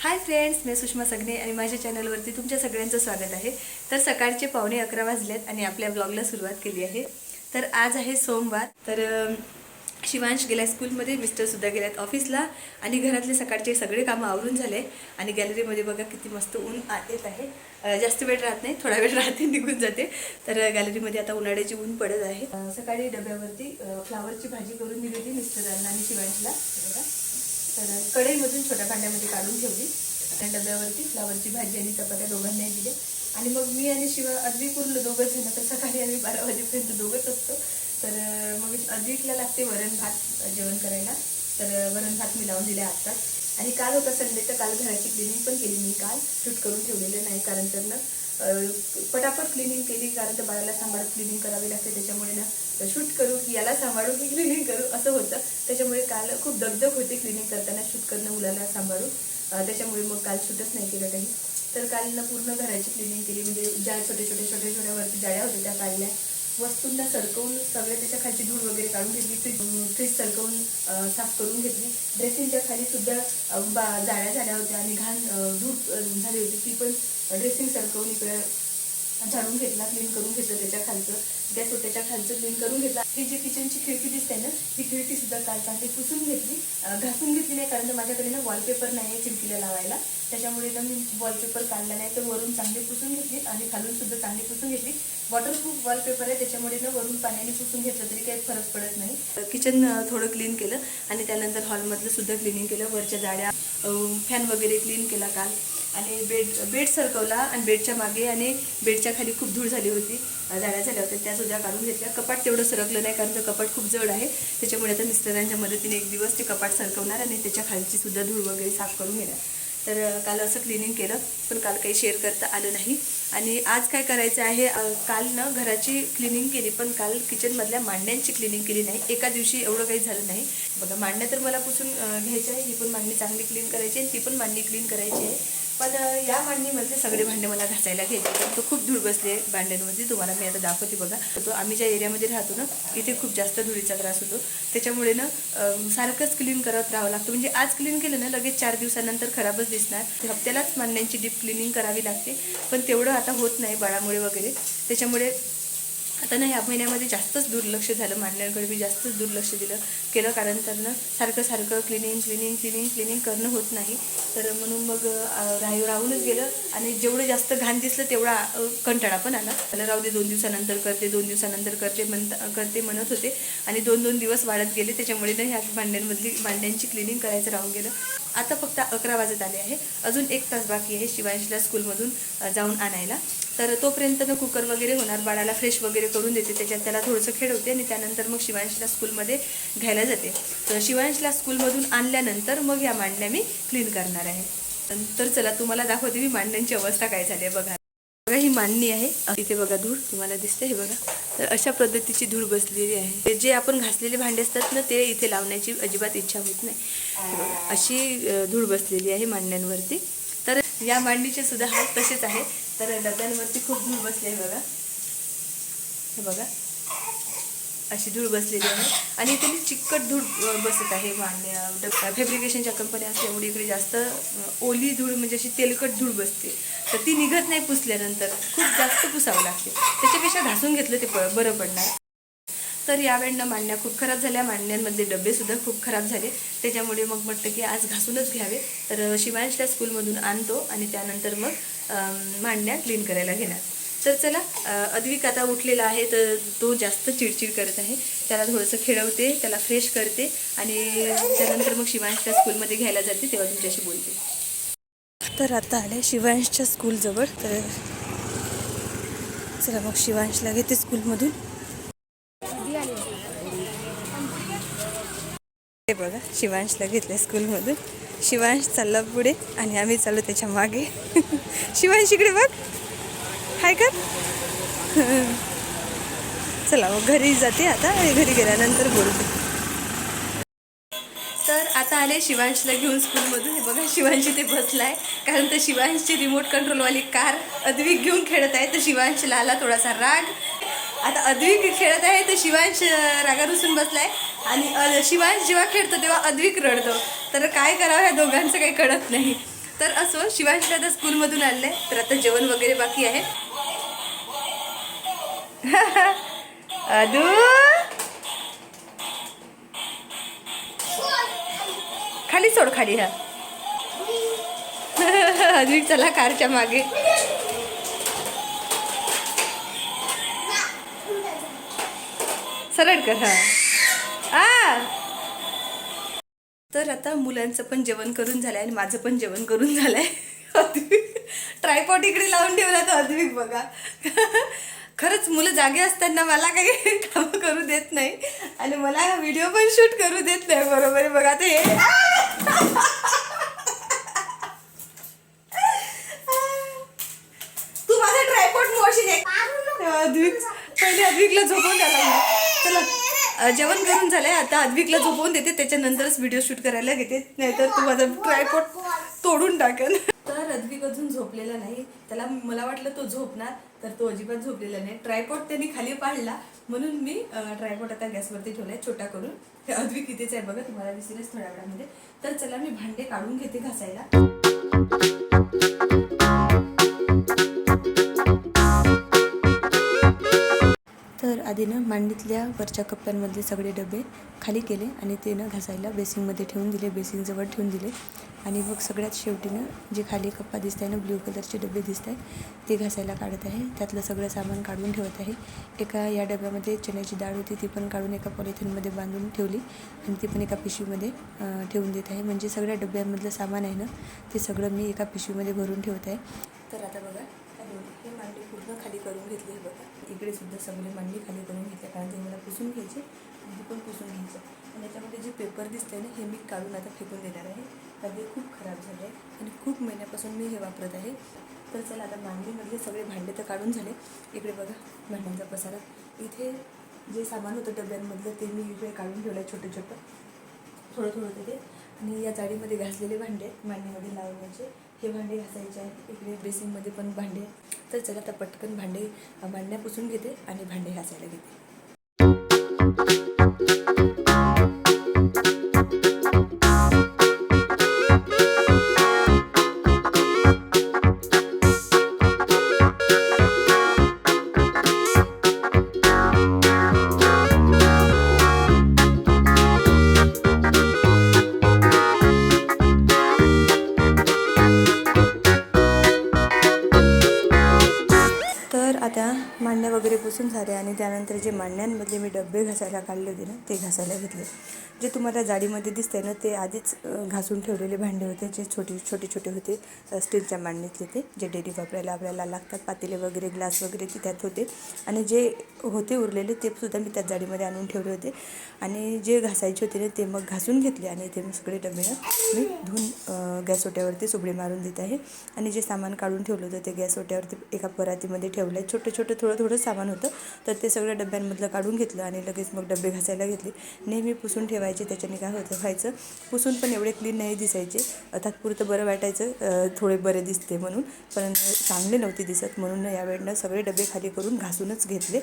Hi friends मी सुषमा सगने आणि माझ्या चॅनलवरती तुमच्या सगळ्यांचं स्वागत आहे. तर सकाळचे पावणे अकरा वाजलेत आणि आपल्या ब्लॉगला सुरुवात केली आहे. तर आज आहे सोमवार. तर शिवांश गेला स्कूलमध्ये मिस्टरसुद्धा गेल्यात ऑफिसला आणि घरातले सकाळचे सगळे कामं आवरून झाले. आणि गॅलरीमध्ये बघा किती मस्त ऊन आ- येत आहे. जास्त वेळ राहत नाही थोडा वेळ राहते निघून जाते. तर गॅलरीमध्ये आता उन्हाळ्याची ऊन पडत आहे. सकाळी डब्यावरती फ्लावरची भाजी करून दिली होती मिस्टरांना आणि शिवांशला. बघा. तर कढईमधून छोट्या भांड्यामध्ये काढून ठेवली. आणि डब्यावरती फ्लावरची भाजी आणि चपात्या दोघांनाही दिले आणि मग मी आणि शिवा अद्विक उरलो दोघं जण तर सकाळी आम्ही बारा वाजेपर्यंत दोघंच असतो. तर मग अद्विकला लागते वरण भात जेवण करायला. तर वरण भात मी लावून दिले आत्ताच आणि काल होता संडे तर काल घराची क्लिनिंग पण केली मी. काल शूट करून ठेवलेलं नाही कारण तर पटापट क्लिनिंग केली कारण तर बाळाला सांभाळून क्लिनिंग करावी लागते. त्याच्यामुळे ना शूट करू की याला सांभाळू की क्लिनिंग करू असं होतं. त्याच्यामुळे काल खूप दगदग होती क्लिनिंग करताना शूट करणं मुलाला सांभाळून त्याच्यामुळे मग काल शूटच नाही केलं काही तर काल ना पूर्ण घराची क्लिनिंग केली. म्हणजे ज्या छोटे छोटे छोट्या वरती जाळ्या होत्या त्या काढल्या वस्तूंना सरकवून सगळ्या त्याच्या खालची धूळ वगैरे काढून घेतली. फ्रीज फ्रीज सरकवून साफ करून घेतली. ड्रेसिंगच्या खाली सुद्धा बा- जाळ्या झाल्या होत्या आणि घाण धूळ झाली होती. ती पण ड्रेसिंग सरकवून इकडे झाडून घेतला क्लीन करून घेतलं त्याच्या खालचं. गॅस त्याच्या खालचं क्लीन करून घेतला. ही जी किचनची खिडकी दिसते ना ती खिडकी सुद्धा काल चांगली पुसून घेतली. घासून घेतली नाही कारण माझ्याकडे ना वॉलपेपर नाही आहे चिमकीला लावायला. त्याच्यामुळे ना मी वॉलपेपर काढला नाही तर वरून चांगली पुसून घेतली आणि खालून सुद्धा चांगली पुसून घेतली. वॉटरप्रूफ वॉलपेपर आहे त्याच्यामुळे ना वरून पाण्याने पुसून घेतलं तरी काही फरक पडत नाही. किचन थोडं क्लीन केलं आणि त्यानंतर हॉलमधलं सुद्धा क्लिनिंग केलं. वरच्या जाड्या फॅन वगैरे क्लीन केला काल. आणि बेड बेड सरकवला आणि बेडच्या मागे आणि बेडच्या खाली खूप धूळ झाली होती. जाण्या झाल्या होत्या त्या सुद्धा काढून घेतल्या. कपाट तेवढं सरकलं नाही कारण तर कपाट खूप जड आहे. त्याच्यामुळे आता मिस्टरांच्या मदतीने एक दिवस ते कपाट सरकवणार आणि त्याच्या खालची सुद्धा धूळ वगैरे साफ करून घेणार. तर काल असं क्लिनिंग केलं पण काल काही शेअर करता आलं नाही. आणि आज काय करायचं आहे काल ना घराची क्लिनिंग केली पण काल किचनमधल्या मांड्यांची क्लिनिंग केली नाही. एका दिवशी एवढं काही झालं नाही. बघा मांडण्या तर मला पुसून घ्यायच्या आहे ही पण मांडणी चांगली क्लीन करायची आहे ती पण मांडणी क्लीन करायची आहे. पण या मांडणीमधले सगळे भांडे मला घासायला घ्यायचे कारण तो खूप धूळ बसले भांड्यांमध्ये तुम्हाला मी आता दाखवते बघा. तो आम्ही ज्या एरियामध्ये राहतो ना तिथे खूप जास्त धुळीचा त्रास होतो. त्याच्यामुळे ना सारखंच क्लीन करत राहावं लागतं. म्हणजे आज क्लीन केलं ना लगेच चार दिवसानंतर खराबच दिसणार. हप्त्यालाच मांडण्यांची डीप क्लिनिंग करावी लागते. पण तेवढं आता होत नाही बाळामुळे वगैरे. त्याच्यामुळे आता ना ह्या महिन्यामध्ये जास्तच दुर्लक्ष झालं मांडण्याकडे मी जास्तच दुर्लक्ष दिलं केलं कारण तर ना सारखं सारखं क्लिनिंग क्लिनिंग क्लिनिंग क्लिनिंग करणं होत नाही. तर म्हणून मग अं, राहू राहूनच गेलं आणि जेवढं जास्त घाण दिसलं तेवढा कंटाळा पण आला. त्याला राहू दे दोन दिवसानंतर करते दोन दिवसानंतर करते म्हणता करते म्हणत होते. आणि दोन दोन दिवस वाढत गेले त्याच्यामुळे ना ह्या भांड्यांमधली भांड्यांची क्लिनिंग करायचं राहून गेलं. आता फक्त अकरा वाजत आले आहे. अजून एक तास बाकी आहे शिवांशला स्कूलमधून जाऊन आणायला. तर तोपर्यंत ना कुकर वगैरे होणार बाळाला फ्रेश वगैरे करून देते त्याच्यात त्याला थोडंसं खेळवते आणि त्यानंतर मग शिवांशला स्कूलमध्ये घ्यायला जाते. तर शिवांशला स्कूलमधून आणल्यानंतर मग या मांडण्या मी क्लीन करणार आहे. तर चला तुम्हाला दाखवते मी मांडण्यांची अवस्था काय झाली आहे. बघा. बघा ही मांडणी आहे. इथे बघा धूळ तुम्हाला दिसते हे बघा. तर अशा पद्धतीची धूळ बसलेली आहे. जे आपण घासलेले भांडे असतात ना ते इथे लावण्याची अजिबात इच्छा होत नाही. अशी धूळ बसलेली आहे मांडण्यांवरती तर या मांडणीचे सुद्धा हात तसेच आहे. तर डब्यांवरती खूप धूळ बसली आहे बघा. हे बघा. अशी धूळ बसलेली आहे. आणि इथे चिकट धूळ बसत आहे मांडण्या फॅब्रिकेशनच्या कंपन्या असल्यामुळे इकडे जास्त ओली धूळ म्हणजे अशी तेलकट धूळ बसते. तर ती निघत नाही पुसल्यानंतर. खूप जास्त पुसावं लागते. त्याच्यापेक्षा घासून घेतलं ते प बरं पडणार. तर यावेळेनं मांडण्या खूप खराब झाल्या. मांडण्यांमधले डबेसुद्धा खूप खराब झाले. त्याच्यामुळे मग म्हटलं की आज घासूनच घ्यावे. तर शिवांशला स्कूलमधून आणतो आणि त्यानंतर मग मांडण्या क्लीन करायला घेणार. तर चला अद्विक आता उठलेला आहे तर तो जास्त चिडचिड करत आहे. त्याला थोडंसं खेळवते त्याला फ्रेश करते आणि त्यानंतर मग शिवांशच्या स्कूलमध्ये घ्यायला जाते तेव्हा तुमच्याशी बोलते. तर आता आले शिवांशच्या स्कूलजवळ तर चला मग शिवांशला घेते स्कूलमधून हे बघा शिवांशला घेतलं स्कूलमधून. शिवांश चालला पुढे आणि आम्ही चाललो त्याच्यामागे. शिवांश इकडे बघ. हाय का चला मग घरी जाते आता आणि घरी गेल्यानंतर बोलते तर आता आले शिवांशला घेऊन स्कूलमधून. हे बघा शिवांशी ते बसलाय. कारण तर शिवांशची रिमोट कंट्रोलवाली कार अद्विक घेऊन खेळत आहे. तर शिवांशला आला थोडासा राग. आता अद्विक खेळत आहे तर शिवांश रागा रागारुसून बसलाय. आणि शिवाय शिवांश जेव्हा खेळतो तेव्हा अद्विक रडतो. तर काय करावं ह्या दोघांचं काही कळत नाही. तर असो शिवांशी आता स्कूलमधून आले तर आता जेवण वगैरे बाकी आहे. अदू? खाली सोड खाली हा अद्विक चला कारच्या मागे. सरळ कर हा. आ तर आता मुलांचं पण जेवण करून झालंय आणि माझं पण जेवण करून झालंय. ट्रायपॉट इकडे लावून ठेवला तो अद्विक बघा. खरंच मुलं जागे असताना मला काही कामं करू देत नाही आणि मला व्हिडिओ पण शूट करू देत नाही बरोबर आहे बघा ते. तू माझा ट्रायपॉट मोशील अद्विक पहिले अद्विकला झोपून द्यायला चला. जेवण करून झालंय. आता अद्विकला झोपवून देते. त्याच्यानंतरच व्हिडिओ शूट करायला घेते. नाहीतर तू माझा ट्रायपॉट तोडून टाकेल तर अद्विक अजून झोपलेला नाही. त्याला मला वाटलं तो झोपणार तर तो अजिबात झोपलेला नाही. ट्रायपॉट त्यांनी खाली पाडला. म्हणून मी ट्रायपॉट आता गॅसवरती ठेवलाय छोटा करून. हे अद्विक इथेच आहे बघा तुम्हाला विसरेच थोड्या वेळामध्ये. तर चला मी भांडे काढून घेते घासायला. तर आधी ना मांडीतल्या वरच्या कप्प्यांमधले सगळे डबे खाली केले आणि ते ना घासायला बेसिनमध्ये ठेवून दिले बेसिनजवळ ठेवून दिले. आणि मग सगळ्यात शेवटी ना जे खाली कप्पा दिसत आहे ना ब्ल्यू कलरचे डबे दिसत आहे ते घासायला काढत आहे. त्यातलं सगळं सामान काढून ठेवत आहे. एका या डब्यामध्ये चण्याची डाळ होती ती पण काढून एका पॉलिथिनमध्ये बांधून ठेवली आणि ती पण एका पिशवीमध्ये ठेवून देत आहे. म्हणजे सगळ्या डब्यांमधलं सामान आहे ना ते सगळं मी एका पिशवीमध्ये भरून ठेवत आहे. तर आता बघा हे मांडी पूर्ण खाली करून घेतली आहे बघा इकडे सुद्धा खाली करून घेतल्या कारण ते मला पुसून घ्यायचे आणि हे पण पुसून घ्यायचं. आणि याच्यामध्ये जे पेपर दिसतंय ना हे मी काढून आता फेकून देणार आहे. कारण हे खूप खराब झाले आहे आणि खूप महिन्यापासून मी हे वापरत आहे. तर चला आता मांडीमधले सगळे भांडे तर काढून झाले. इकडे बघा भांड्यांचा पसारा. इथे जे सामान होतं डब्यांमधलं ते मी इकडे काढून ठेवलं आहे छोटं छोटं. थोडं थोडं तिथे. आणि या जाळीमध्ये घासलेले भांडे मांडीमध्ये लावण्याचे. हे भांडे घासायचे आहेत. इकडे बेसिनमध्ये पण भांडे तर चला आता पटकन भांडे अ, पुसून घेते आणि भांडे घासायला घेते. आता वगैरे पुसून झाले आणि त्यानंतर जे मांडण्यांमधले मी डबे घासायला काढले होते ना ते घासायला घेतले. जे तुम्हाला जाडीमध्ये दिसते ना ते आधीच घासून ठेवलेले भांडे होते जे छोटे छोटे छोटे होते स्टीलच्या मांडणीतले ते जे डेरी वापरायला आपल्याला लागतात पातेले वगैरे ग्लास वगैरे ते त्यात होते. आणि जे होते उरलेले ते सुद्धा मी त्याच जाडीमध्ये आणून ठेवले होते. आणि जे घासायचे होते ना ते मग घासून घेतले आणि ते मी सगळे डबे मी धुवून गॅस ओट्यावरती सुबडी मारून देत आहे. आणि जे सामान काढून ठेवलं होतं ते गॅस ओट्यावरती एका परातीमध्ये ठेवलं आहे छोटं छोटं थोडं थोडं सामान होतं तर ते सगळं डब्यांमधलं काढून घेतलं आणि लगेच मग डबे घासायला घेतले. नेहमी पुसून ठेवायचे त्याच्याने काय होतं व्हायचं पुसून पण एवढे क्लीन नाही दिसायचे. तात्पुरतं बरं वाटायचं थोडे बरे दिसते म्हणून पण चांगले नव्हते दिसत म्हणून यावेळेनं सगळे डबे खाली करून घासूनच घेतले.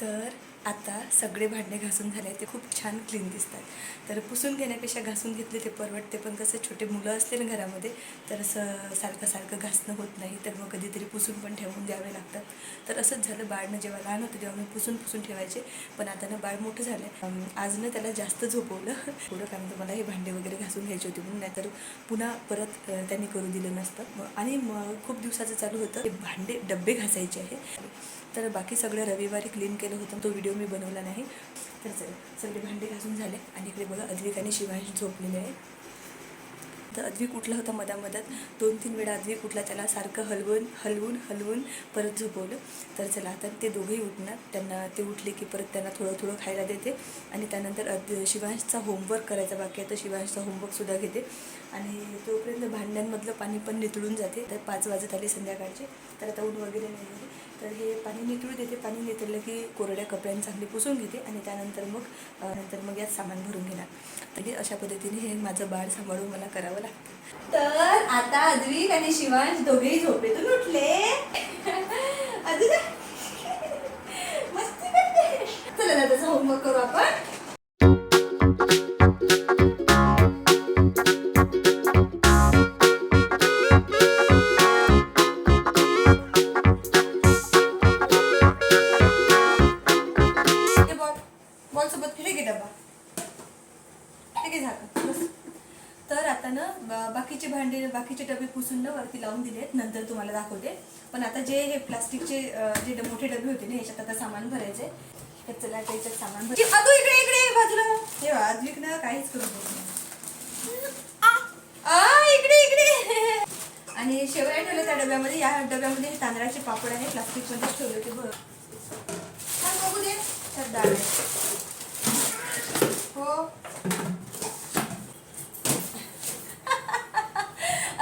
तर आता सगळे भांडे घासून झाले ते खूप छान क्लीन दिसतात. तर पुसून घेण्यापेक्षा घासून घेतले ते परवडते पण कसं छोटे मुलं असले ना घरामध्ये तर असं सारखं सारखं घासणं होत नाही तर मग कधीतरी पुसून पण ठेवून द्यावे लागतात. तर असंच झालं बाळनं जेव्हा लहान होतं तेव्हा मी पुसून पुसून ठेवायचे पण आता ना बाळ मोठं झालं आज ना त्याला जास्त झोपवलं. पुढं कारण मला हे भांडे वगैरे घासून घ्यायचे होते म्हणून नाहीतर पुन्हा परत त्यांनी करू दिलं नसतं. मग आणि मग खूप दिवसाचं चालू होतं. ते भांडे डब्बे घासायचे आहे. तर बाकी सगळं रविवारी क्लीन केलं होतं. तो व्हिडिओ मी बनवला नाही. तर चला सगळे भांडे घासून झाले आणि इकडे बघा अद्विक आणि शिवांश झोपलेले आहे तर अद्विक उठला होता मधामधात. दोन तीन वेळा अद्विक उठला. त्याला सारखं हलवून हलवून हलवून परत झोपवलं. तर चला आता ते दोघंही उठणार. त्यांना ते उठले की परत त्यांना थोडं थोडं खायला देते. आणि त्यानंतर अद शिवांशचा होमवर्क करायचा बाकी आता शिवांशचा होमवर्कसुद्धा घेते. आणि तोपर्यंत भांड्यांमधलं पाणी पण नितळून जाते. तर पाच वाजत आले संध्याकाळचे. तर आता ऊन वगैरे नाही आहे. तर हे पाणी नितळू देते. पाणी नितळलं की कोरड्या कपड्यांनी चांगली पुसून घेते आणि त्यानंतर मग नंतर मग यात सामान भरून घेणार. म्हणजे अशा पद्धतीने हे माझं बाळ सांभाळून मला करावं लागतं. तर आता अद्विक आणि शिवांश दोघेही झोपेतून उठले. बाकीचे डबे पुसून ना वरती लावून दिले आहेत. नंतर तुम्हाला दाखवते. पण आता जे हे प्लास्टिकचे जे मोठे डबे होते ना याच्यात आता सामान भरायचे तर चला आता याच्यात सामान भर अदू इकडे इकडे बाजूला हे आद्विक ना काहीच करू देत इकडे इकडे. आणि शेवया ठेवल्या त्या डब्यामध्ये. या डब्यामध्ये हे तांदळाचे पापड आहे. प्लास्टिकमध्ये ठेवले होते बघ. छान बघू दे. डाळ आहे. हो.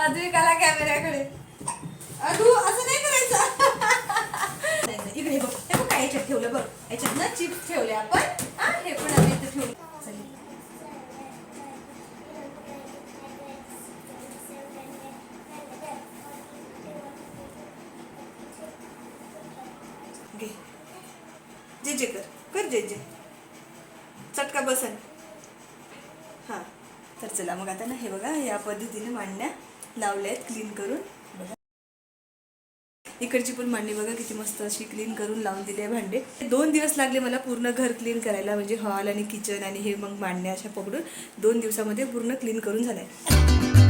अद्विक आला कॅमेऱ्याकडे. अदू असं नाही करायचं. इकडे बघ हे बघ काय याच्यात ठेवलं बघ. याच्यात ना चिप्स ठेवले आपण. हा हे पण आम्ही इथे ठेवले. घे. जे जे कर. कर जे जे. चटका बसन. हां. तर चला मग आता ना हे बघा या पद्धतीने मांडण्या. लावले आहेत क्लीन करून. बघा इकडची पण मांडणी बघा किती मस्त अशी क्लीन करून लावून दिली आहे भांडे. दोन दिवस लागले मला पूर्ण घर क्लीन करायला म्हणजे हॉल आणि किचन आणि हे मग मांडणे अशा पकडून दोन दिवसामध्ये पूर्ण क्लीन करून झालंय.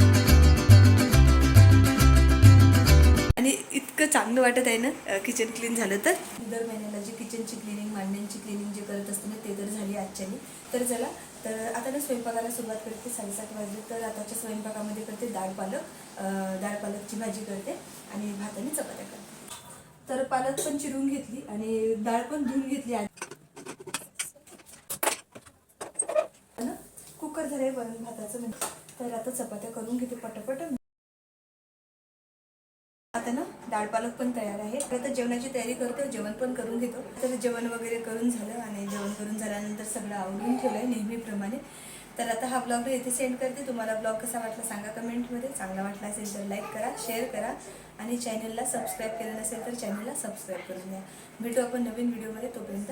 आणि इतकं चांगलं वाटत आहे ना किचन क्लीन झालं तर? दर महिन्याला जी किचनची क्लिनिंग मांडण्यांची क्लिनिंग जे करत असते ना ते तर झाली आजच्यानी तर चला तर आता ना स्वयंपाकाला सुरुवात करते साडेसात वाजले तर आताच्या स्वयंपाकामध्ये करते डाळ पालक डाळ पालकची भाजी करते आणि भात आणि चपात्या करते. तर पालक पण चिरून घेतली आणि डाळ पण धुवून घेतली आधी कुकर झालंय वरण भाताचं म्हणजे. तर आता चपात्या करून घेते पटापट. आता ना डाळ पालक पण तयार आहे. आता जेवणाची तयारी करतो जेवण पण करून घेतो. तर जेवण वगैरे करून झालं आणि जेवण करून झाल्यानंतर सगळं आवडून ठेवलं आहे नेहमीप्रमाणे. तर आता हा ब्लॉग मी इथे सेंड करते. तुम्हाला ब्लॉग कसा वाटला सांगा कमेंटमध्ये. चांगला वाटला असेल तर लाईक करा शेअर करा आणि चॅनलला सबस्क्राईब केलं नसेल तर चॅनलला सबस्क्राईब करून द्या भेटू आपण नवीन व्हिडिओमध्ये. तोपर्यंत